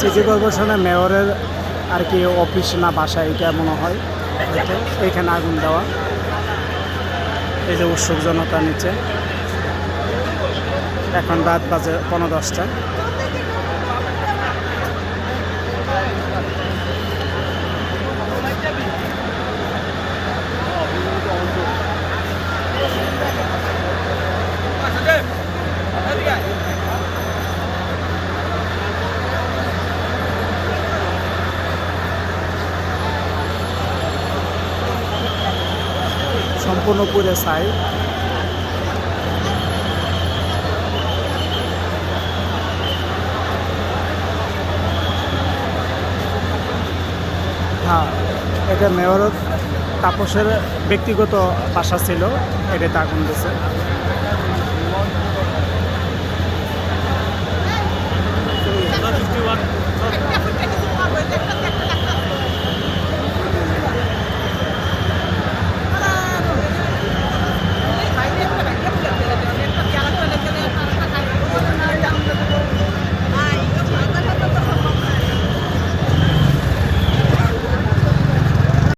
City কর্পোরেশনের মেয়রের আর কি অফিস না বাসা, এটা মনে হয়। এখানে আগুন দেওয়া। এই যে উৎসুক জনতা নিচে। এখন রাত বাজে পনেরো দশটা। সম্পূর্ণ পুরে সাই হ্যাঁ এটা মেয়র তাপসের ব্যক্তিগত বাসা ছিল এটাতে আগুন দিছে।